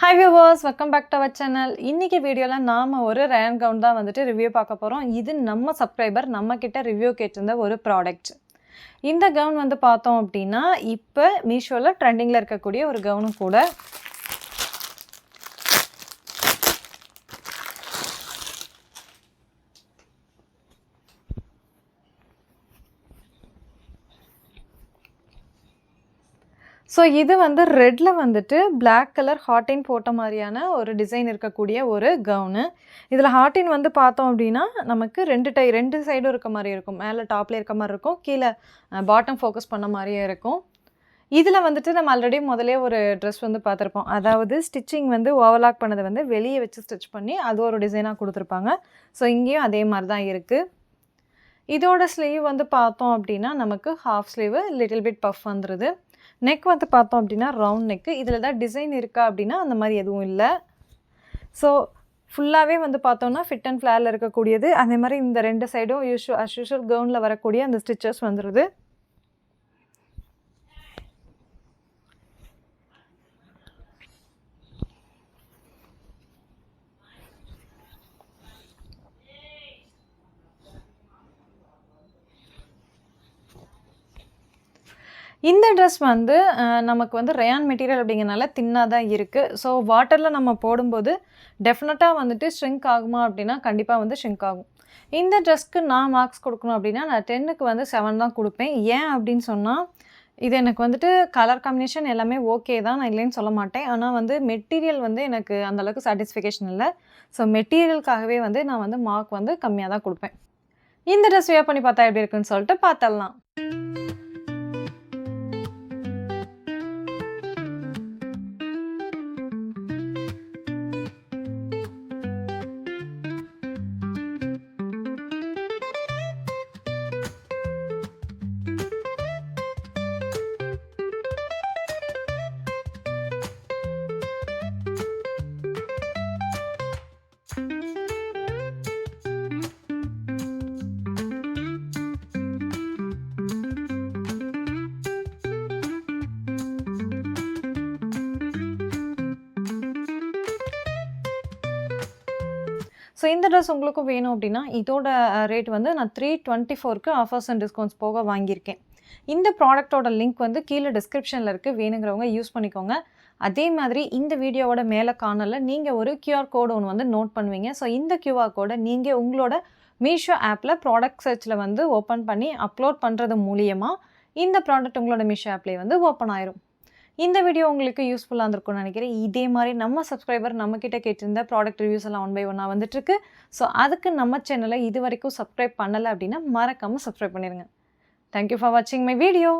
Hi viewers welcome back to our channel இன்றைக்கி வீடியோவில் நாம் ஒரு ரேன் கவுன் தான் வந்துட்டு ரிவ்யூ பார்க்க போகிறோம் இது நம்ம சப்ஸ்கிரைபர் நம்மக்கிட்ட ரிவ்யூ கேட்டிருந்த ஒரு ப்ராடக்ட் இந்த கவுன் வந்து பார்த்தோம் அப்படின்னா இப்போ மீஷோவில் ட்ரெண்டிங்கில் இருக்கக்கூடிய ஒரு கவுனும் கூட ஸோ இது வந்து ரெட்டில் வந்துட்டு பிளாக் கலர் ஹாட்டின் போட்ட மாதிரியான ஒரு டிசைன் இருக்கக்கூடிய ஒரு கவுனு இதில் ஹாட்டின் வந்து பார்த்தோம் அப்படின்னா நமக்கு ரெண்டு டை ரெண்டு சைடும் இருக்க மாதிரி இருக்கும். மேலே டாப்பில் இருக்க மாதிரி இருக்கும். கீழே பாட்டம் ஃபோக்கஸ் பண்ண மாதிரியே இருக்கும். இதில் வந்துட்டு நம்ம ஆல்ரெடி முதலே ஒரு ட்ரெஸ் வந்து பார்த்துருப்போம். அதாவது ஸ்டிச்சிங் வந்து ஓவர்லாக் பண்ணதை வந்து வெளியே வச்சு ஸ்டிச் பண்ணி அது ஒரு டிசைனாக கொடுத்துருப்பாங்க. ஸோ இங்கேயும் அதே மாதிரி தான் இருக்குது இதோட ஸ்லீவ் வந்து பார்த்தோம் அப்படின்னா நமக்கு half sleeve little bit puff வந்துடுது நெக் வந்து பார்த்தோம் அப்படின்னா ரவுண்ட் நெக்கு இதில் தான் டிசைன் இருக்கா அப்படின்னா அந்த மாதிரி எதுவும் இல்லை. ஸோ ஃபுல்லாகவே வந்து பார்த்தோம்னா ஃபிட் அண்ட் ஃப்ளேரில் இருக்கக்கூடியது. அதே மாதிரி இந்த ரெண்டு சைடும் யூஷு அஸ் யூஷுவல் கவுனில் வரக்கூடிய அந்த ஸ்டிச்சஸ் வந்துடுது இந்த ட்ரெஸ் வந்து நமக்கு வந்து ரயான் மெட்டீரியல் அப்படிங்கிறனால தின்னாக தான் இருக்குது ஸோ வாட்டரில் நம்ம போடும்போது டெஃபினட்டாக வந்துட்டு ஷ்ரிங்க் ஆகுமா அப்படின்னா கண்டிப்பாக வந்து ஷ்ரிங்க் ஆகும். இந்த ட்ரெஸ்க்கு நான் மார்க்ஸ் கொடுக்கணும் அப்படின்னா நான் டென்னுக்கு வந்து செவன் தான் கொடுப்பேன். ஏன் அப்படின்னு சொன்னால் இது எனக்கு வந்துட்டு கலர் காம்பினேஷன் எல்லாமே ஓகே தான் நான் இல்லைன்னு சொல்ல மாட்டேன். ஆனால் வந்து மெட்டீரியல் வந்து எனக்கு அந்தளவுக்கு சாட்டிஸ்ஃபிகேஷன் இல்லை. ஸோ மெட்டீரியலுக்காகவே வந்து நான் வந்து மார்க் வந்து கம்மியாக தான் கொடுப்பேன். இந்த ட்ரெஸ் வியர் பண்ணி பார்த்தா எப்படி இருக்குன்னு சொல்லிட்டு பார்த்தலாம் ஸோ இந்த ட்ரெஸ் உங்களுக்கும் வேணும் அப்படின்னா இதோட ரேட் வந்து நான் த்ரீ டுவெண்ட்டி ஃபோருக்கு ஆஃபர்ஸ் அண்ட் டிஸ்கவுண்ட்ஸ் போக வாங்கியிருக்கேன். இந்த ப்ராடக்ட்டோட லிங்க் வந்து கீழே டிஸ்கிரிப்ஷனில் இருக்குது வேணுங்கிறவங்க யூஸ் பண்ணிக்கோங்க. அதே மாதிரி இந்த வீடியோவோட மேலே காணலில் நீங்கள் ஒரு கியூஆர் கோடு ஒன்று வந்து நோட் பண்ணுவீங்க. ஸோ இந்த கியூஆர் கோடை நீங்கள் உங்களோட மீஷோ ஆப்பில் ப்ராடக்ட் சர்ச்சில் வந்து ஓப்பன் பண்ணி அப்லோட் பண்ணுறது மூலியமாக இந்த ப்ராடக்ட் உங்களோட மீஷோ ஆப்லேயே வந்து ஓப்பன் ஆயிரும். இந்த வீடியோ உங்களுக்கு யூஸ்ஃபுல்லாக இருந்திருக்கும்னு நினைக்கிறேன். இதே மாதிரி நம்ம சப்ஸ்கிரைபர் நம்மக்கிட்ட கேட்டிருந்த ப்ராடக்ட் ரிவ்யூஸ் எல்லாம் ஒன் பை ஒன்னாக வந்துட்டுருக்கு. ஸோ அதுக்கு நம்ம சேனலை இது வரைக்கும் சப்ஸ்கிரைப் பண்ணலை அப்படின்னா மறக்காமல் சப்ஸ்கிரைப் பண்ணிடுங்க தேங்க்யூ ஃபார் வாட்சிங் மை வீடியோ